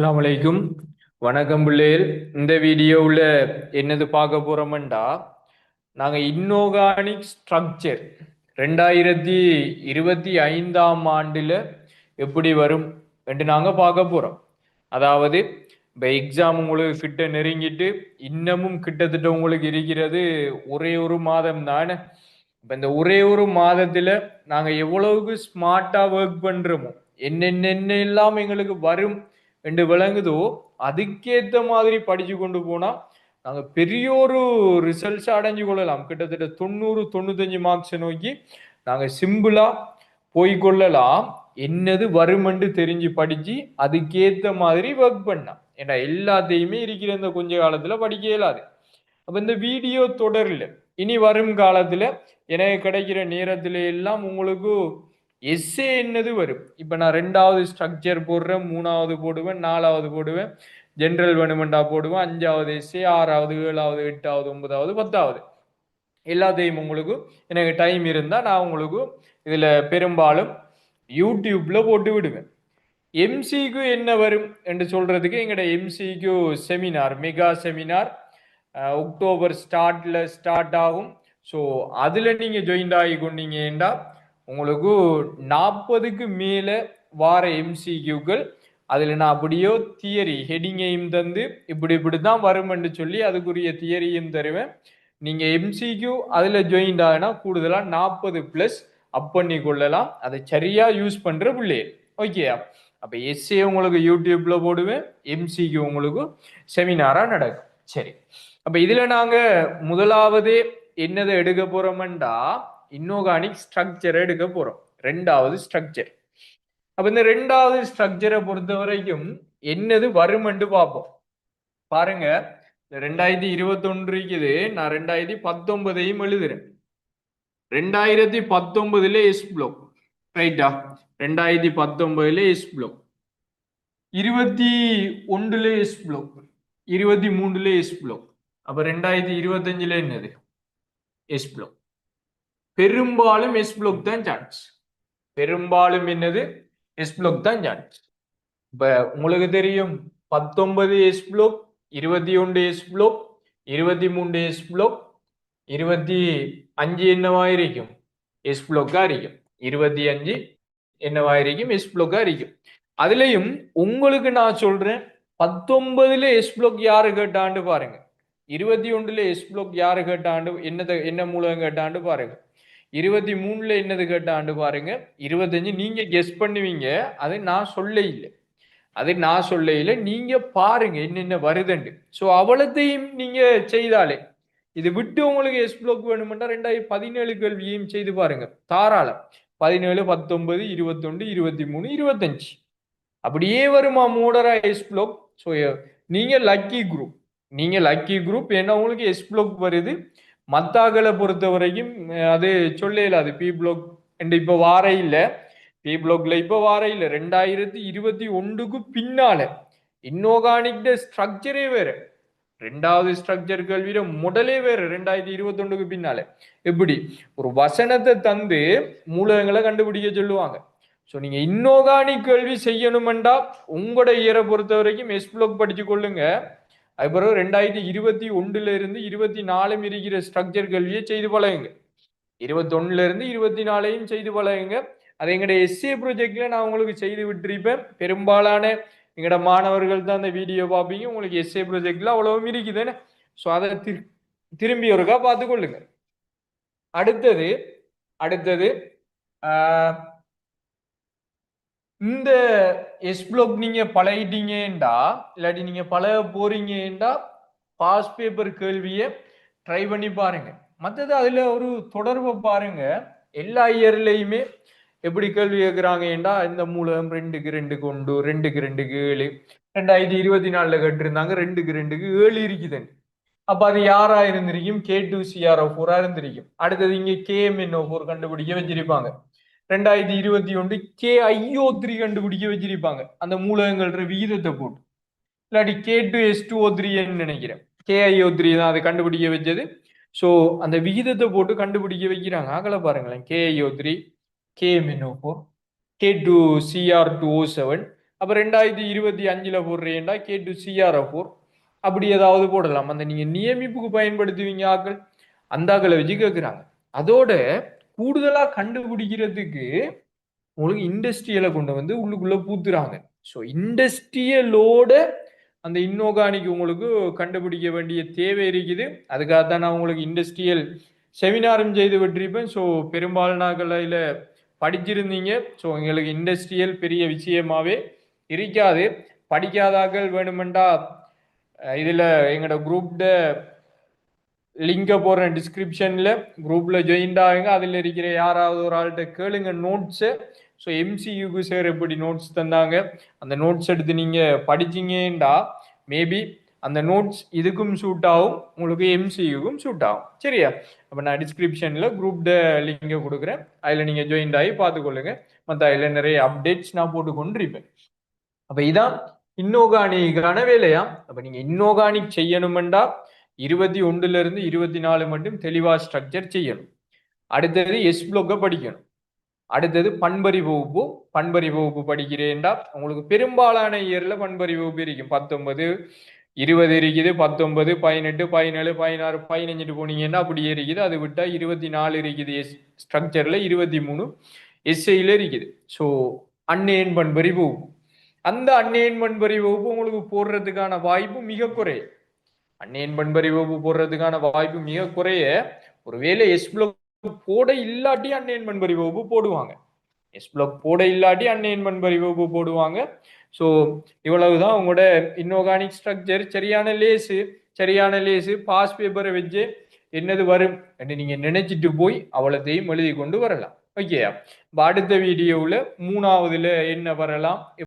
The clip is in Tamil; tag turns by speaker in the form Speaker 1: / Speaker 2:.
Speaker 1: அஸ்லாம் வலைக்கும் வணக்கம் பிள்ளைகள் இந்த வீடியோவில் என்னது பார்க்க போறோம்டா நாங்கள் இன்னோர்கானிக் ஸ்ட்ரக்சர் ரெண்டாயிரத்தி இருபத்தி ஐந்தாம் ஆண்டில் எப்படி வரும் என்று நாங்கள் பார்க்க போகிறோம் அதாவது இப்போ எக்ஸாம் உங்களுக்கு கிட்ட நெருங்கிட்டு இன்னமும் கிட்டத்தட்ட உங்களுக்கு இருக்கிறது ஒரே ஒரு மாதம் தானே. இப்போ இந்த ஒரே ஒரு மாதத்தில் நாங்கள் எவ்வளவுக்கு ஸ்மார்ட்டாக ஒர்க் பண்ணுறோமோ என்னென்ன எல்லாம் எங்களுக்கு வரும் என்று விளங்குதோ அதுக்கேற்ற மாதிரி படிச்சு கொண்டு போனா நாங்கள் பெரிய ஒரு ரிசல்ட்ஸ் அடைஞ்சு கொள்ளலாம். கிட்டத்தட்ட தொண்ணூறு தொண்ணூத்தஞ்சு மார்க்ஸை நோக்கி நாங்கள் சிம்பிளா போய் கொள்ளலாம். என்னது வருமென்று தெரிஞ்சு படிச்சு அதுக்கேற்ற மாதிரி ஒர்க் பண்ணலாம். ஏன்னா எல்லாத்தையுமே இருக்கிற இந்த கொஞ்ச காலத்துல படிக்க இயலாது. அப்ப இந்த வீடியோ தொடரில் இனி வரும் காலத்துல எனக்கு கிடைக்கிற நேரத்தில் எல்லாம் உங்களுக்கு எஸ்ஏ என்னது வரும்? இப்போ நான் ரெண்டாவது ஸ்ட்ரக்சர் போடுறேன் மூணாவது போடுவேன் நாலாவது போடுவேன் ஜென்ரல் வேணுமெண்டா போடுவேன் அஞ்சாவது எஸ்ஏ ஆறாவது ஏழாவது எட்டாவது ஒன்பதாவது பத்தாவது. எல்லாத்தையும் உங்களுக்கு எனக்கு டைம் இருந்தால் நான் உங்களுக்கு இதில் பெரும்பாலும் யூடியூப்பில் போட்டு விடுவேன். எம்சிக்கு என்ன வரும் என்று சொல்கிறதுக்கு எங்களோட எம்சிக்கு செமினார் மெகா செமினார் அக்டோபர் ஸ்டார்டில் ஸ்டார்ட் ஆகும். ஸோ அதில் நீங்கள் ஜாயின் ஆகி கொண்டீங்கன்னா உங்களுக்கு நாற்பதுக்கு மேலே வார எம்சிக்யூக்கள் அதில் நான் அப்படியோ தியரி ஹெடிங்கையும் தந்து இப்படி இப்படி தான் வருமென்று சொல்லி அதுக்குரிய தியரியும் தருவேன். நீங்கள் எம்சிக்யூ அதில் ஜாயின் ஆகினா கூடுதலாக நாற்பது ப்ளஸ் அப் பண்ணி கொள்ளலாம். அதை சரியாக யூஸ் பண்ணுற பிள்ளையே ஓகேயா அப்போ எஸ்ஏ உங்களுக்கு யூடியூப்பில் போடுவேன் எம்சிக்யூ உங்களுக்கு செமினாராக நடக்கும். சரி. அப்போ இதில் நாங்கள் முதலாவது என்னதை எடுக்க போகிறோம்டா இன்னோகானிக் ஸ்ட்ரக்சரை எடுக்க போறோம். ரெண்டாவது ஸ்ட்ரக்சர் அப்ப இந்த ரெண்டாவது ஸ்ட்ரக்சரை பொறுத்த வரைக்கும் என்னது வருமென்று பார்ப்போம். பாருங்க இந்த ரெண்டாயிரத்தி இருபத்தி ஒன்று இருக்குது. நான் ரெண்டாயிரத்தி பத்தொன்பதையும் எழுதுறேன். ரெண்டாயிரத்தி பத்தொன்பதுல எஸ் ப்ளோ ரைட்டா ரெண்டாயிரத்தி பத்தொன்பதுல எஸ் ப்ளோ இருபத்தி ஒன்றுல எஸ் ப்ளோ இருபத்தி மூணுல எஸ் ப்ளோ அப்ப ரெண்டாயிரத்தி இருபத்தஞ்சுல என்னது? எஸ் ப்ளோ பெரும்பாலும் எஸ் பிளாக் தான் சான்ஸ் பெரும்பாலும் என்னது? எஸ் பிளாக் தான் சான்ஸ் இப்ப உங்களுக்கு தெரியும் பத்தொன்பது எஸ் பிளாக் இருபத்தி ஒன்று எஸ் பிளாக் இருபத்தி மூன்று எஸ் பிளாக் இருபத்தி அஞ்சு என்னவாயிருக்கும் எஸ் பிளாக்கா இருக்கும் இருபத்தி அஞ்சு என்னவாயிருக்கும் எஸ் பிளாக்கா இருக்கும். அதுலயும் உங்களுக்கு நான் சொல்றேன் பத்தொன்பதுல எஸ் பிளாக் யாரு கேட்டாண்டு பாருங்க. இருபத்தி ஒன்றுல எஸ் பிளாக் யாரு கேட்டாண்டு என்னத என்ன மூலம் கேட்டாண்டு பாருங்க. இருபத்தி மூணுல என்னது கேட்டாண்டு பாருங்க. இருபத்தஞ்சு நீங்க கெஸ் பண்ணுவீங்க. அது நான் சொல்ல இல்லை அது நான் சொல்ல இல்லை நீங்க பாருங்க என்னென்ன வருதுண்டு. ஸோ அவ்வளத்தையும் நீங்க செய்தாலே. இது விட்டு உங்களுக்கு எஸ் பிளாக் வேணுமெண்டா ரெண்டாயிரத்தி பதினேழு கேள்வியையும் செய்து பாருங்க. தாராளம். பதினேழு பத்தொன்பது இருபத்தொன்று இருபத்தி மூணு இருபத்தஞ்சு. அப்படியே வருமா மூடரா எஸ் பிளாக் ஸோ நீங்க லக்கி குரூப் நீங்க லக்கி குரூப் ஏன்னா உங்களுக்கு எஸ் பிளாக் வருது. மத்தாக்களை பொறுத்த வரைக்கும் அது சொல்ல அது பி பிளாக் இப்போ வார இல்லை. பி பிளாக்ல இப்போ வார இல்லை. ரெண்டாயிரத்தி இருபத்தி ஒன்றுக்கு பின்னால இன்ஆர்கானிக் ஸ்ட்ரக்சரே வேற. ரெண்டாவது ஸ்ட்ரக்சர் கல்வியில முதலே வேற. ரெண்டாயிரத்தி இருபத்தி ஒன்றுக்கு பின்னால. எப்படி? ஒரு வசனத்தை தந்து மூலகங்களை கண்டுபிடிக்க சொல்லுவாங்க. ஸோ நீங்க இன்னோகானிக் கல்வி செய்யணுமெண்டா உங்களோட இயரை பொறுத்த வரைக்கும் எஸ் பிளாக் படிச்சு கொள்ளுங்க ரெண்டாயிரத்தி இருபத்தி ஒன்றுல இருந்து இருபத்தி நாலும் இருக்கிற ஸ்ட்ரக்சர் கல்வியை செய்து பழகுங்க. இருபத்தொன்னுல இருந்து இருபத்தி நாலையும் செய்து பழகுங்க. அதை எங்களோட எஸ்ஏ ப்ரொஜெக்ட்ல நான் உங்களுக்கு செய்து விட்டுருப்பேன். பெரும்பாலான எங்களோட மாணவர்கள் தான் அந்த வீடியோ பார்ப்பீங்க. உங்களுக்கு எஸ்ஏ ப்ரொஜெக்ட்ல அவ்வளவும் இருக்குதுன்னு ஸோ அதை திரு திரும்பி ஒருக்கா பார்த்துக்கொள்ளுங்க அடுத்தது அடுத்தது இந்த எஸ் பிளாக் நீங்க பழகிட்டீங்கடா இல்லாட்டி நீங்க பழக போறீங்கடா பாஸ் பேப்பர் கேள்வியை ட்ரை பண்ணி பாருங்க. மற்றது அதுல ஒரு தொடர்பை பாருங்க. எல்லா இயர்லையுமே எப்படி கேள்வி கேட்குறாங்கடா இந்த மூலம் ரெண்டுக்கு ரெண்டுக்கு கொண்டு ரெண்டுக்கு ரெண்டுக்கு ஏழு ரெண்டாயிரத்தி இருபத்தி நாலுல கேட்டிருந்தாங்க ரெண்டுக்கு ரெண்டுக்கு ஏழு இருக்குதுன்னு. அப்ப அது யாரா இருந்திருக்கும்? கே டூ சிஆர்ஓ ஃபோரா இருந்திருக்கும். அடுத்தது இங்க கேஎம்என்ஓ ஃபோர் கண்டுபிடிக்க வச்சிருப்பாங்க. ரெண்டாயிரத்தி இருபத்தி ஒன்று கே ஐஓ த்ரீ கண்டுபிடிக்க வச்சிருப்பாங்க. அந்த மூலகங்கள்ற விகிதத்தை போட்டு. இல்லாட்டி K two S two O த்ரீன்னு நினைக்கிறேன். கே ஐஓ த்ரீ தான் அதை கண்டுபிடிக்க வச்சது. ஸோ அந்த விகிதத்தை போட்டு கண்டுபிடிக்க வைக்கிறாங்க. அகல பாருங்களேன். K IO three KMNO four K two CR two O seven அப்போ ரெண்டாயிரத்தி இருபத்தி அஞ்சில் போடுறீங்கடா கே டு சிஆர் ஃபோர் அப்படி ஏதாவது போடலாம். அந்த நீங்கள் நியமிப்புக்கு பயன்படுத்துவீங்க ஆக்கள். அந்த ஆக்களை வச்சு கேட்குறாங்க அதோட கூடுதலா கண்டுபிடிக்கிறதுக்கு உங்களுக்கு இண்டஸ்ட்ரியலை கொண்டு வந்து உள்ளுக்குள்ள பூத்துறாங்க. ஸோ இண்டஸ்ட்ரியலோட அந்த இன்னோகானிக் உங்களுக்கு கண்டுபிடிக்க வேண்டிய தேவை இருக்குது. அதுக்காக தான் நான் உங்களுக்கு இண்டஸ்ட்ரியல் செமினாரும் செய்து விட்டிருப்பேன். ஸோ பெரும்பாலான படிச்சிருந்தீங்க. ஸோ எங்களுக்கு இண்டஸ்ட்ரியல் பெரிய விஷயமாவே இருக்காது. படிக்காதாக்கள் வேணுமெண்டா இதில் எங்களோட குரூப்ட லிங்கை போடுறேன் டிஸ்கிரிப்ஷன்ல குரூப்ல ஜாயின் ஆகுங்க. அதுல இருக்கிற யாராவது ஒரு ஆள்கிட்ட கேளுங்க நோட்ஸு ஸோ எம்சியூக்கு சார் எப்படி நோட்ஸ் தந்தாங்க? அந்த நோட்ஸ் எடுத்து நீங்க படிச்சீங்கடா மேபி அந்த நோட்ஸ் இதுக்கும் சூட் ஆகும் உங்களுக்கு எம்சியூக்கும் சூட் ஆகும். சரியா? அப்போ நான் டிஸ்கிரிப்ஷன்ல குரூப் லிங்கை கொடுக்குறேன். அதில் நீங்க ஜாயின் ஆகி பார்த்துக்கொள்ளுங்க. மற்ற அதில் நிறைய அப்டேட்ஸ் நான் போட்டு கொண்டிருப்பேன் அப்ப இதான் இன்னோகானிக்கான வேலையா? அப்ப நீங்க இன்னோகானிக் செய்யணுமெண்டா இருபத்தி ஒன்றுல இருந்து இருபத்தி நாலு மட்டும் தெளிவா ஸ்ட்ரக்சர் செய்யணும். அடுத்தது எஸ் பிளோக்கை படிக்கணும். அடுத்தது பண்பறி வகுப்பு. பண்பறி வகுப்பு படிக்கிறேன்டா. உங்களுக்கு பெரும்பாலான இயர்ல பண்பறி வகுப்பு இருக்கும். பத்தொன்பது இருபது இருக்குது. பத்தொன்பது பதினெட்டு பதினேழு பதினாறு பதினஞ்சுட்டு போனீங்கன்னா அப்படியே இருக்குது. அது விட்டா இருபத்தி நாலு இருக்குது. எஸ் ஸ்ட்ரக்சர்ல இருபத்தி மூணு எஸ்ஐல இருக்குது. ஸோ அன்னையன் பண்பறி வகுப்பு. அந்த அன்னையன் பண்பறி வகுப்பு உங்களுக்கு போடுறதுக்கான வாய்ப்பு மிக குறை அன்னையின் பண்பறி வகுப்பு போடுறதுக்கான வாய்ப்பு மிக குறைய ஒருவேளை எஸ் பிளாக் போட இல்லாட்டி அன்னையின் பண்பறி வகுப்பு போடுவாங்க. எஸ் பிளாக் போட இல்லாட்டி அன்னையின் பண்பறி வகுப்பு போடுவாங்க. ஸோ இவ்வளவுதான் உங்களோட இன்ஆர்கானிக் ஸ்ட்ரக்சர் சரியான லேஸு சரியான லேஸு பாஸ் பேப்பரை வச்சு என்னது வரும் என்று நீங்க நினைச்சிட்டு போய் அவ்வளோத்தையும் எழுதி கொண்டு வரலாம். ஓகேயா அடுத்த வீடியோவில் மூணாவதுல என்ன வரலாம்?